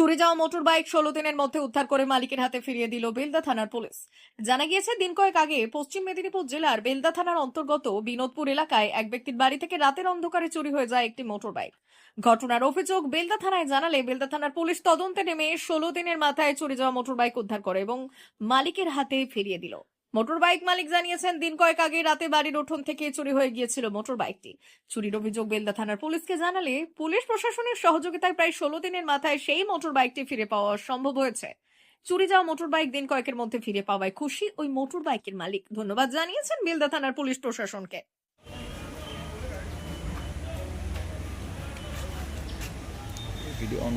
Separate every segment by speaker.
Speaker 1: চুরি যাওয়া motor bike ষোলো দিনের মধ্যে উদ্ধার করে মালিকের হাতে ফিরিয়ে দিল বেলদা থানার পুলিশ। জানা গিয়েছে, দিন কয়েক আগে পশ্চিম মেদিনীপুর জেলার বেলদা থানার অন্তর্গত বিনোদপুর এলাকায় এক ব্যক্তির বাড়ি থেকে রাতের অন্ধকারে চুরি হয়ে যায় একটি মোটর বাইক ঘটনার অভিযোগ বেলদা থানায় জানালে বেলদা থানার পুলিশ তদন্তে নেমে ষোলো দিনের মাথায় চুরি যাওয়া মোটর বাইক উদ্ধার করে এবং মালিকের হাতে ফিরিয়ে দিল। মোটর বাইক মালিক জানিয়েছেন, দিন কয়েক আগে রাতে বাড়ির উঠোন থেকে চুরি হয়ে গিয়েছিল মোটর বাইকটি চুরির অভিযোগ বেলদা থানার পুলিশকে জানালে পুলিশ প্রশাসনের সহযোগিতায় প্রায় ষোলো দিনের মাথায় সেই মোটর বাইকটি ফিরে পাওয়া সম্ভব হয়েছে। চুরি যাওয়া মোটর বাইক দিন কয়েকের মধ্যে ফিরে পাওয়ায় খুশি ওই মোটর বাইকের মালিক। ধন্যবাদ জানিয়েছেন বেলদা থানার পুলিশ প্রশাসনকে।
Speaker 2: ভিডিও অন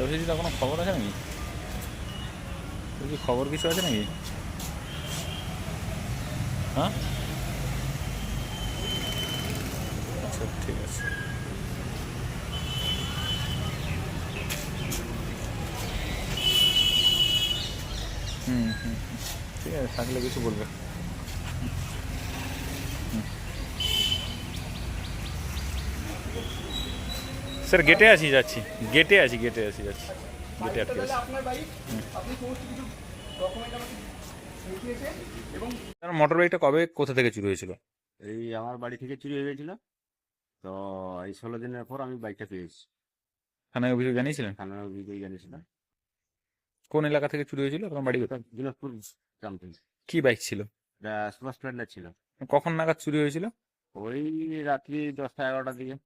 Speaker 2: দেবশিসদা কোনো খবর আছে নাকি? তোর কি খবর কিছু আছে নাকি? হ্যাঁ? আচ্ছা ঠিক আছে। হুম হুম হুম। ঠিক আছে, থাকলে কিছু বলবে। স্যার গেটে আছি যাচ্ছি। গেটে আছি গেটে আছি যাচ্ছি। গেটে আটকে আছি। স্যার মোটর বাইকটা কবে কোথা থেকে চুরি হয়েছিল?
Speaker 3: এই আমার বাড়ি থেকে চুরি হয়ে গেছিল। তো এই ষোলো দিনের পর আমি বাইকটা পেয়েছি
Speaker 2: থানায় অভিযোগ জানিয়েছিলেন?
Speaker 3: থানার অভিযোগ জানিয়েছিলাম।
Speaker 2: কোন এলাকা থেকে চুরি হয়েছিল? আপনার বাড়ি কোথায়?
Speaker 3: দিনাজপুর গ্রাম। থেকে
Speaker 2: কি বাইক ছিল?
Speaker 3: এটা সুপার স্প্লেন্ডার ছিল।
Speaker 2: কখন নাগাদ চুরি হয়েছিল?
Speaker 3: ওই রাত্রি দশটা এগারোটার দিকে।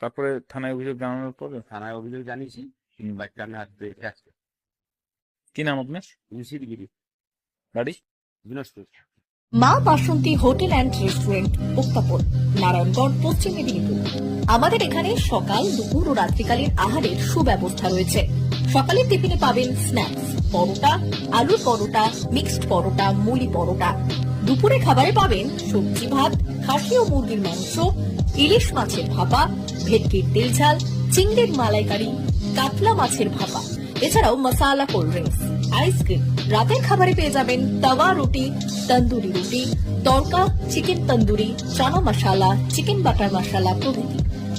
Speaker 2: তারপরে থানায় অভিযোগ জানানোর পরে?
Speaker 3: থানায় অভিযোগ জানিয়েছি। বাইকটা আমি হাত পেয়েছি আজকে
Speaker 2: কি নাম আপনার? বাড়ি?
Speaker 3: Dinajpur.
Speaker 1: Maa Basanti hotel and restaurant উত্তাপন Narayangarh Paschim Medinipur. আমাদের এখানে সকাল দুপুর ও রাত্রিকালীন আহারের সুব্যবস্থা রয়েছে। সকালের টিফিনে পাবেন স্ন্যাক্স পরোটা আলুর পরোটা মিক্সড পরোটা মুলি পরোটা। দুপুরে খাবারে পাবেন সবজি ভাত খাসি ও মুরগির মাংস, ইলিশ মাছের ভাপা, ভেটকির তেল ঝাল, চিংড়ির মালাইকারি, কাতলা মাছের ভাপা। এছাড়াও মশালা কোল্ড ড্রিঙ্কস, আইসক্রিম। রাতের খাবারে পেয়ে যাবেন tawa roti, tandoori roti, tadka, chicken tandoori, chana masala, chicken butter masala প্রভৃতি।